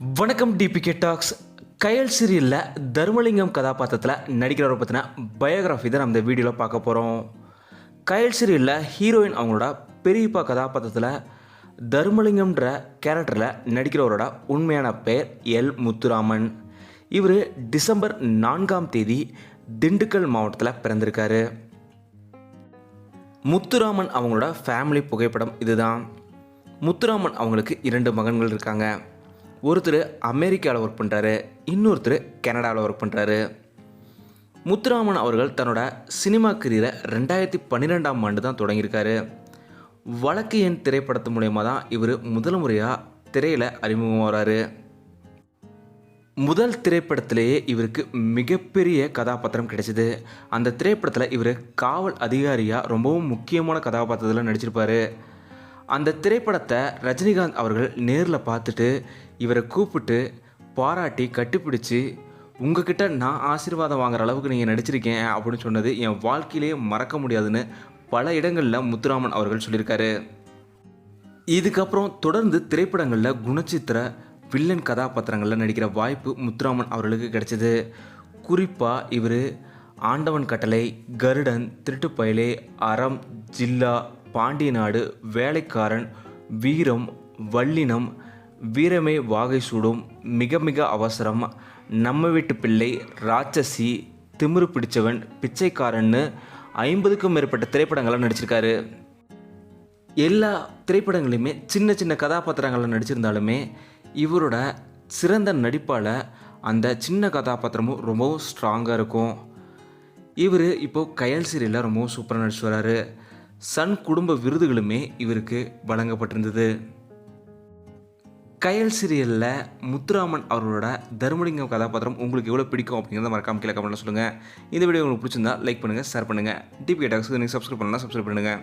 வணக்கம் DPK tax கயல் சீரியலில் தர்மலிங்கம் கதாபாத்திரத்தில் நடிக்கிறவரை பற்றின பயோகிராஃபி தான் நம்ம இந்த வீடியோவில் பார்க்க போகிறோம் கயல் சீரியலில் ஹீரோயின் அவங்களோட பெரியப்பா கதாபாத்திரத்தில் தர்மலிங்கம்ன்ற கேரக்டரில் நடிக்கிறவரோட உண்மையான பெயர் எல். முத்துராமன். இவர் டிசம்பர் நான்காம் தேதி திண்டுக்கல் மாவட்டத்தில் பிறந்திருக்காரு. முத்துராமன் அவங்களோட ஃபேமிலி புகைப்படம் இதுதான். முத்துராமன் அவங்களுக்கு இரண்டு மகன்கள் இருக்காங்க. ஒருத்தர் அமெரிக்காவில் ஒர்க் பண்ணுறாரு இன்னொருத்தர் கனடாவில் ஒர்க் பண்ணுறாரு முத்துராமன் அவர்கள் தன்னோட சினிமா கரியரை ரெண்டாயிரத்தி பன்னிரெண்டாம் ஆண்டு தான் தொடங்கியிருக்காரு. வழக்கு என் திரைப்படத்து மூலயமா தான் இவர் முதல் முறையாக திரையில் அறிமுகம் வராரு முதல் திரைப்படத்திலேயே இவருக்கு மிகப்பெரிய கதாபாத்திரம் கிடைச்சிது. அந்த திரைப்படத்தில் இவர் காவல் அதிகாரியாக ரொம்பவும் முக்கியமான கதாபாத்திரத்தில் நடிச்சிருப்பார். அந்த திரைப்படத்தை ரஜினிகாந்த் அவர்கள் நேரில் பார்த்துட்டு இவரை கூப்பிட்டு பாராட்டி கட்டிப்பிடிச்சு உங்ககிட்ட நான் ஆசீர்வாதம் வாங்குற அளவுக்கு நீங்கள் நடிச்சிருக்கேன் அப்படின்னு சொன்னது என் வாழ்க்கையிலேயே மறக்க முடியாதுன்னு பல இடங்களில் முத்துராமன் அவர்கள் சொல்லியிருக்காரு. இதுக்கப்புறம் தொடர்ந்து திரைப்படங்களில் குணச்சித்திர வில்லன் கதாபாத்திரங்களில் நடிக்கிற வாய்ப்பு முத்துராமன் அவர்களுக்கு கிடைச்சது. குறிப்பாக இவர் ஆண்டவன் கட்டளை கருடன் திருட்டுப்பயலே அறம் ஜில்லா பாண்டிய நாடு வேலைக்காரன் வீரம் வல்லினம் வீரமே வாகை சூடும் மிக மிக அவசரம். நம்ம வீட்டு பிள்ளை ராட்சசி திமிரு பிடிச்சவன் பிச்சைக்காரன்னு ஐம்பதுக்கும் மேற்பட்ட திரைப்படங்களை நடிச்சிருக்காரு. எல்லா திரைப்படங்களையுமே சின்ன சின்ன கதாபாத்திரங்களில் நடிச்சிருந்தாலுமே இவரோட சிறந்த நடிப்பால் அந்த சின்ன கதாபாத்திரமும் ரொம்பவும் ஸ்ட்ராங்காக இருக்கும். இவர் இப்போது கயல் சீரியலில் ரொம்பவும் சூப்பராக நடிச்சு வராரு. சன் குடும்ப விருதுகளுமே இவருக்கு வழங்கப்பட்டிருந்தது. கயல் சீரியலில் முத்துராமன் அவர்களோட தர்மலிங்கம் கதாபாத்திரம் உங்களுக்கு எவ்வளோ பிடிக்கும் அப்படிங்கிறத மறக்காம கீழே கமெண்ட்டில் சொல்லுங்கள் இந்த வீடியோ உங்களுக்கு பிடிச்சிருந்தா லைக் பண்ணுங்கள் ஷேர் பண்ணுங்கள் டிபி டாக்ஸ் நீங்கள் சப்ஸ்கிரைப் பண்ணலாம் சப்ஸ்கிரைப் பண்ணுங்கள்